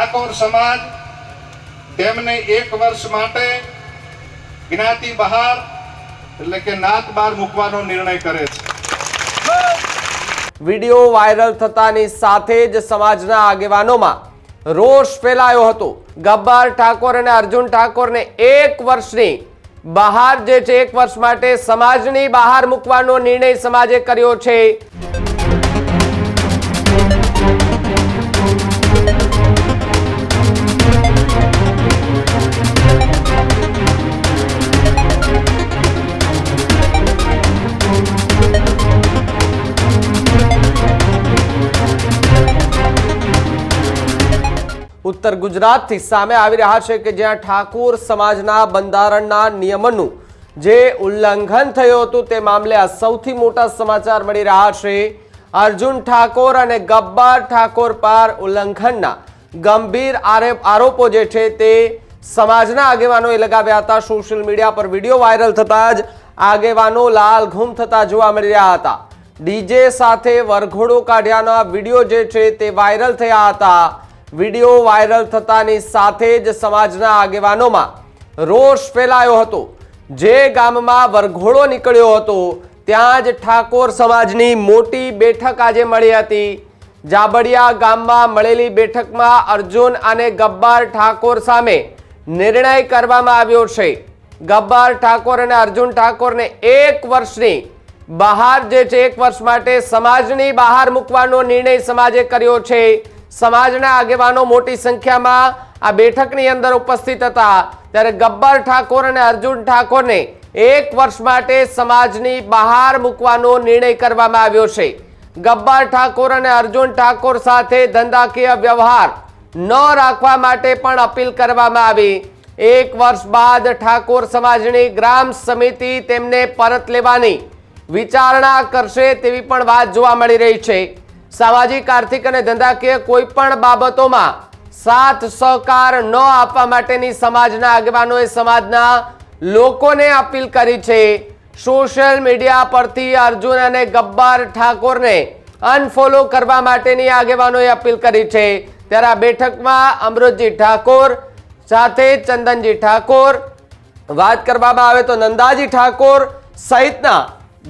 ઠાકોર સમાજ તેમને એક વર્ષ માટે જ્ઞાતિ બહાર, એટલે કે નાત બહાર મૂકવાનો નિર્ણય કરે છે. વીડિયો વાયરલ થતાની સાથે જ સમાજના આગેવાનોમાં રોષ ફેલાયો હતો. ગબ્બર ઠાકોર અને અર્જુન ઠાકોરને એક વર્ષની બહાર જે છે, એક વર્ષ માટે સમાજની બહાર મૂકવાનો નિર્ણય સમાજે કર્યો છે. ઉત્તર ગુજરાતથી સામે આવી રહ્યા છે કે જ્યાં ઠાકોર સમાજના બંધારણના નિયમોનું જે ઉલ્લંઘન થયું હતું તે મામલે આ સૌથી મોટા સમાચાર મળી રહ્યા છે. અર્જુન ઠાકોર અને ગબ્બર ઠાકોર પર ઉલ્લંઘનના ગંભીર આરે- આરોપો જે છે તે સમાજના આગેવાનોએ લગાવ્યા હતા. સોશિયલ મીડિયા પર વીડિયો વાયરલ થતા જ આગેવાનો લાલ ઘૂમ થતા જોવા મળી રહ્યા હતા. ડીજે સાથે વરઘોડો કાઢ્યાના વીડિયો જે છે તે વાયરલ થયા હતા. વીડિયો વાયરલ થતાની સાથે જ સમાજના આગેવાનોમાં રોષ ફેલાયો હતો. જે ગામમાં વરઘોડો નીકળ્યો હતો, ત્યાં જ ઠાકોર સમાજની મોટી બેઠક આજે મળી હતી. જાબડિયા ગામમાં મળેલી બેઠકમાં અર્જુન અને ગબ્બર ઠાકોર સામે નિર્ણય કરવામાં આવ્યો છે. ગબ્બર ઠાકોર અને અર્જુન ઠાકોરને એક વર્ષની બહાર, જે છે એક વર્ષ માટે સમાજની બહાર મૂકવાનો નિર્ણય સમાજે કર્યો છે. સમાજના આગેવાનો મોટી સંખ્યામાં આ બેઠકની અંદર ઉપસ્થિત હતા. ત્યારે ગબ્બર ઠાકોર અને અર્જુન ઠાકોરને એક વર્ષ માટે સમાજની બહાર મૂકવાનો નિર્ણય કરવામાં આવ્યો છે. ગબ્બર ઠાકોર અને અર્જુન ઠાકોર સાથે ધંધાકીય વ્યવહાર ન રાખવા માટે પણ અપીલ કરવામાં આવી. એક વર્ષ બાદ ઠાકોર સમાજની ગ્રામ સમિતિ તેમને પરત લેવાની વિચારણા કરશે તેવી પણ વાત જોવા મળી રહી છે. સામાજિક, આર્થિક અને ધંધાકીય કોઈ પણ બાબતોમાં સાથ, સહકાર ન આપવા માટેની સમાજના આગેવાનોએ સમાજના લોકોને અપીલ કરી છે. સોશિયલ મીડિયા પરથી અર્જુન અને ગબ્બર ઠાકોરને અનફોલો કરવા માટેની આગેવાનોએ અપીલ કરી છે. ત્યારે આ બેઠકમાં અમૃતજી ઠાકોર સાથે ચંદનજી ઠાકોર વાત કરવામાં આવે તો નંદાજી ઠાકોર સહિતના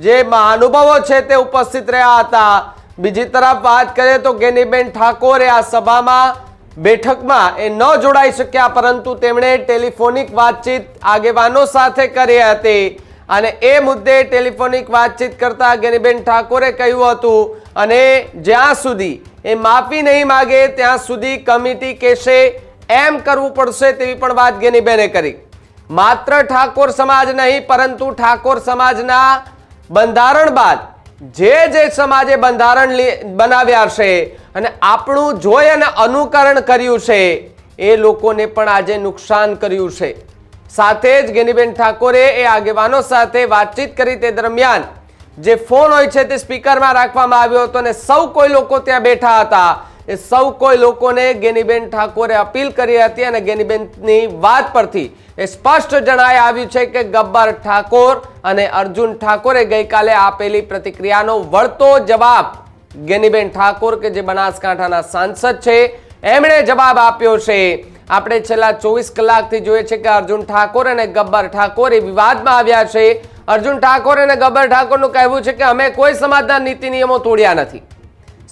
જે મહાનુભાવો છે તે ઉપસ્થિત રહ્યા હતા. બીજી તરફ વાત કરીએ તો ગેનીબેન ઠાકોરે આ સભામાં બેઠકમાં એ ન જોડાઈ શક્યા, પરંતુ તેમણે ટેલિફોનિક વાતચીત આગેવાનો સાથે કરી હતી. અને એ મુદ્દે ટેલિફોનિક વાતચીત કરતા ગેનીબેન ઠાકોરે કહ્યું હતું, અને જ્યાં સુધી એ માફી નહીં માગે, ત્યાં સુધી કમિટી કહેશે એમ કરવું પડશે તેવી પણ વાત ગેનીબેને કરી. માત્ર ઠાકોર સમાજ નહીં, પરંતુ ઠાકોર સમાજના બંધારણ બાદ જે જે સમાજે બંધારણ બનાવ્યા છે અને આપણું જોઈ અને અનુકરણ કર્યું છે, એ લોકોને પણ આજે નુકસાન કર્યું છે. સાથે જ ગેનીબેન ઠાકોરે એ આગેવાનો સાથે વાતચીત કરી તે દરમિયાન જે ફોન હોય છે તે સ્પીકરમાં રાખવામાં આવ્યો હતો અને સૌ કોઈ લોકો ત્યાં બેઠા હતા. એ સૌ કોઈ લોકોને ગેનીબેન ઠાકોરે અપીલ કરી હતી અને ગેનીબેનની વાત પરથી એ સ્પષ્ટ જણાઈ આવ્યું છે કે ગબ્બર ઠાકોર અને અર્જુન ઠાકોરે ગઈકાલે આપેલી પ્રતિક્રિયાનો વળતો જવાબ ગેનીબેન ઠાકોર કે જે બનાસકાંઠાના સાંસદ છે, એમણે જવાબ આપ્યો છે. આપણે છેલ્લા ચોવીસ કલાકથી જોઈએ છે કે અર્જુન ઠાકોર અને ગબ્બર ઠાકોર એ વિવાદમાં આવ્યા છે. અર્જુન ઠાકોર અને ગબ્બર ઠાકોરનું કહેવું છે કે અમે કોઈ સમાજના નીતિ નિયમો તોડ્યા નથી.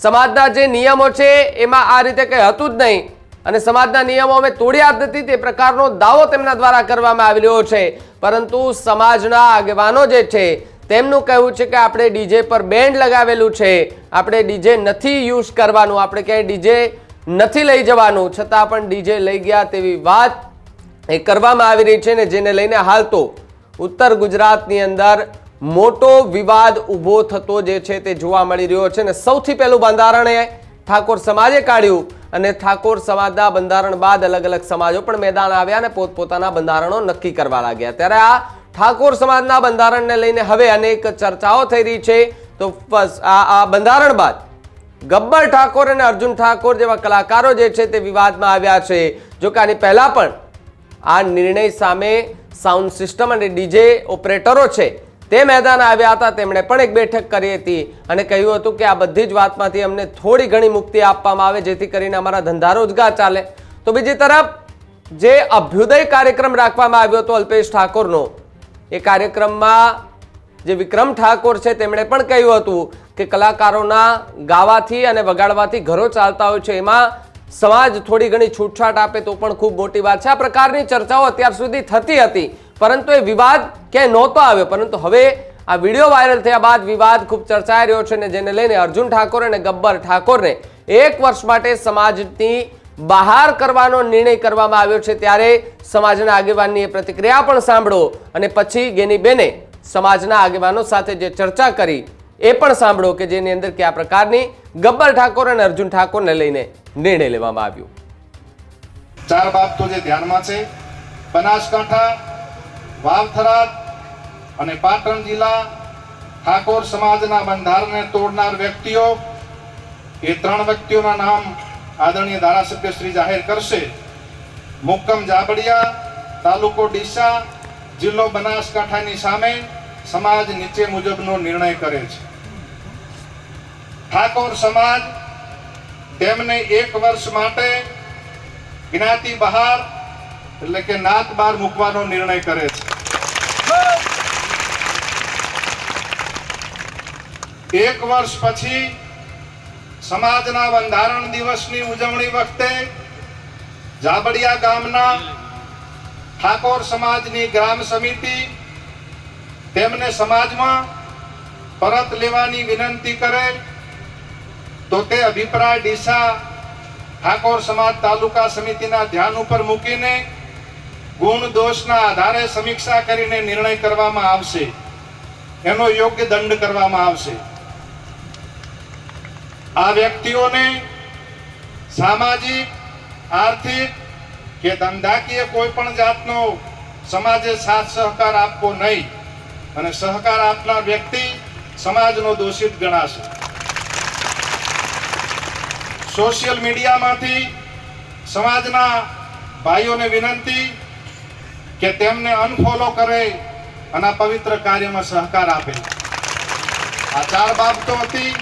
સમાજના જે નિયમો છે, એમાં આ રીતે કંઈ હતું જ નહીં. અને સમાજના નિયમો અમે તોડ્યા જ નથી, તે પ્રકારનો દાવો તેમના દ્વારા કરવામાં આવી રહ્યો છે. પરંતુ સમાજના આગેવાનો જે છે, તેમનું કહેવું છે કે આપણે ડીજે પર બેન્ડ લગાવેલું છે. આપણે ડીજે નથી યુઝ કરવાનું, આપણે ક્યાંય ડીજે નથી લઈ જવાનું. છતાં પણ ડીજે લઈ ગયા તેવી વાત એ કરવામાં આવી રહી છે ને જેને લઈને હાલ તો ઉત્તર ગુજરાતની અંદર મોટો વિવાદ ઊભો થતો જે છે તે જોવા મળી રહ્યો છે ને સૌથી પહેલું બંધારણ એ ઠાકોર સમાજે કાઢ્યું અને ઠાકોર સમાજના બંધારણ બાદ અલગ અલગ સમાજો પણ મેદાન આવ્યા અને પોતપોતાના બંધારણો નક્કી કરવા લાગ્યા. ત્યારે આ ઠાકોર સમાજના બંધારણને લઈને હવે અનેક ચર્ચાઓ થઈ રહી છે. તો આ બંધારણ બાદ ગબ્બર ઠાકોર અને અર્જુન ઠાકોર જેવા કલાકારો જે છે તે વિવાદમાં આવ્યા છે. જો કે આની પહેલાં પણ આ નિર્ણય સામે સાઉન્ડ સિસ્ટમ અને ડીજે ઓપરેટરો છે. તે મેદાન આવ્યા હતા, તેમણે પણ એક બેઠક કરી હતી અને કહ્યું હતું કે આ બધી જ વાતમાંથી અમને થોડી ઘણી મુક્તિ આપવામાં આવે, જેથી કરીને અમારા ધંધા રોજગાર ચાલે. તો બીજી તરફ, જે અભ્યુદય કાર્યક્રમ રાખવામાં આવ્યો હતો અલ્પેશ ઠાકોરનો, એ કાર્યક્રમમાં જે વિક્રમ ઠાકોર છે, તેમણે પણ કહ્યું હતું કે કલાકારોના ગાવાથી અને વગાડવાથી ઘરો ચાલતા હોય છે, એમાં સમાજ થોડી ઘણી છૂટછાટ આપે તો પણ ખૂબ મોટી વાત છે. આ પ્રકારની ચર્ચાઓ અત્યાર સુધી થતી હતી. પરંતુ એ વિવાદ ક્યાંય નહોતો આવ્યો. પરંતુ હવે આ વીડિયો વાયરલ થયા બાદ વિવાદ ખૂબ ચર્ચાઈ રહ્યો છે અને જેને લઈને અર્જુન ઠાકોર અને ગબ્બર ઠાકોરને એક વર્ષ માટે સમાજની બહાર કરવાનો નિર્ણય કરવામાં આવ્યો છે. ત્યારે સમાજના આગેવાનની એ પ્રતિક્રિયા પણ સાંભળો અને પછી ગેનીબેને સમાજના આગેવાનો સાથે જે ચર્ચા કરી એ પણ સાંભળો કે જેની અંદર કયા પ્રકારની ગબ્બર ઠાકોર અને અર્જુન ઠાકોરને લઈને નિર્ણય લેવામાં આવ્યો. ચાર બાબતો જે ધ્યાનમાં છે, બનાસકાંઠા વાવથરાદ અને પાટણ જિલ્લા ઠાકોર સમાજના બંધારણને તોડનાર વ્યક્તિઓ એ ત્રણ વ્યક્તિઓના નામ આદરણીય ધારાસભ્ય શ્રી જાહેર કરશે. મુક્કમ જાબડિયા, તાલુકો ડીસા, જિલ્લો બનાસકાંઠાની સામે સમાજ નીચે મુજબનો નિર્ણય કરે છે. ઠાકોર સમાજ તેમને એક વર્ષ માટે જ્ઞાતિ બહાર એટલે કે નાત બાર મૂકવાનો નિર્ણય કરે છે. એક વર્ષ પછી સમાજના બંધારણ દિવસની ઉજવણી વખતે જાબડિયા ગામના ઠાકોર સમાજની ગ્રામ સમિતિ તેમને સમાજમાં પરત લેવાની વિનંતી કરે તો તે અભિપ્રાય ડીસા ઠાકોર સમાજ તાલુકા સમિતિના ધ્યાન ઉપર મૂકીને ગુણ દોષના આધારે સમીક્ષા કરીને નિર્ણય કરવામાં આવશે. એનો યોગ્ય દંડ કરવામાં આવશે. આ વ્યક્તિઓને સામાજિક, આર્થિક કે ધંધાકીય કોઈ પણ જાતનો સમાજે સાથ સહકાર આપવો નહીં અને સહકાર આપનાર વ્યક્તિ સમાજનો દોષિત ગણાશે. સોશિયલ મીડિયામાંથી સમાજના ભાઈઓને વિનંતી કે તેમને અનફોલો કરે અને આ પવિત્ર કાર્યમાં સહકાર આપે. આ ચાર બાબતો હતી.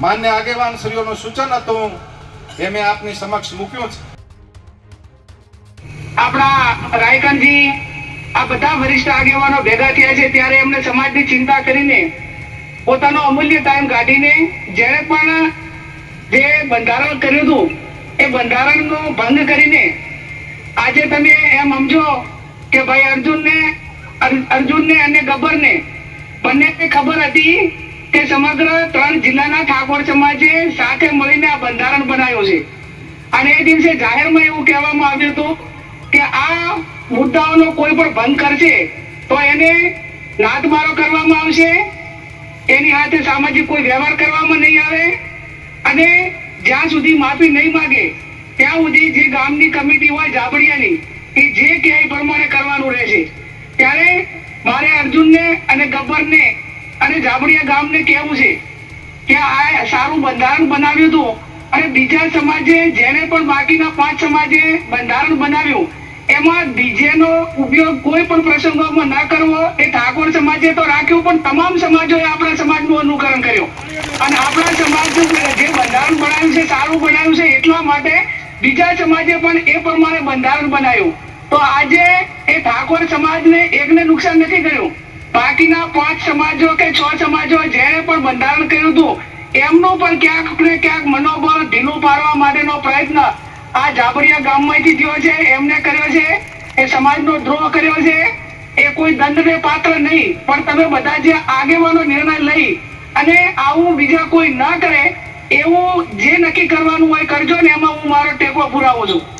માન્ય આગેવાન શ્રીઓનું સૂચન હતું. એ મેં આપની સમક્ષ મૂક્યું છે. આપણા રાયકાનજી આ બધા વરિષ્ઠ આગેવાનો ભેગા થયા છે ત્યારે એમને સમાજની ચિંતા કરીને પોતાનો અમૂલ્ય ટાઈમ કાઢીને જેણે પણ જે બંધારણ કર્યું હતું, એ બંધારણનો ભંગ કરીને આજે તમે એમ સમજો કે ભાઈ અર્જુનને, અર- અર્જુનને અને ગબ્બરને બંનેને ખબર હતી કે સમગ્ર ત્રણ જિલ્લાના ઠાકોર સમાજે સાથે મળીને આ બંધારણ બનાવ્યું છે. અને એ દિવસે જાહેરમાં એવું કહેવામાં આવ્યું હતું કે આ મુદ્દાઓનો કોઈ પણ ભંગ કરશે તો એને નાદમારો કરવામાં આવશે. એની સાથે સામાજિક કોઈ વ્યવહાર કરવામાં નહીં આવે અને જ્યાં સુધી માફી નહીં માંગે, ત્યાં સુધી જે ગામની કમિટી હોય, જાબડિયાની એ જે કે એ પ્રમાણે કરવાનું રહેશે ત્યારે મારે અર્જુનને અને ગબ્બરને અને જાબડિયા ગામને કહેવું છે કે આ સારું બંધારણ બનાવ્યું હતું. અને બીજા સમાજે જેને પણ બાકીના પાંચ સમાજે બંધારણ બનાવ્યું, એમાં ડીજેનો ઉપયોગ કોઈ પણ પ્રસંગોમાં ન કરવો. એ ઠાકોર સમાજે તો રાખ્યું, પણ તમામ સમાજોએ આપણા સમાજનું અનુકરણ કર્યું. અને આપણા સમાજનું જે બંધારણ બનાવ્યું છે, સારું બનાવ્યું છે, એટલા માટે બીજા સમાજે પણ એ પ્રમાણે બંધારણ બનાવ્યું. તો આજે એ ઠાકોર સમાજને એકને નુકસાન નથી કર્યું. બાકીના પાંચ સમાજો કે છ સમાજો જેણે પણ બંધારણ કર્યું હતું, એમનું પણ ક્યાંક ને ક્યાંક મનોબળ ઢીલું પાડવા માટેનો પ્રયત્ન આ જાબરિયા ગામમાંથી થયો છે, એમને કર્યો છે, એ સમાજનો દ્રોહ કર્યો છે. એ કોઈ દંડને પાત્ર નહીં, પણ તમે બધા જે આગેવાનો નિર્ણય લઈ અને આવું બીજા કોઈ ન કરે, એવું જે નક્કી કરવાનું હોય કરજો ને, એમાં હું મારો ટેકો પુરાવું છું.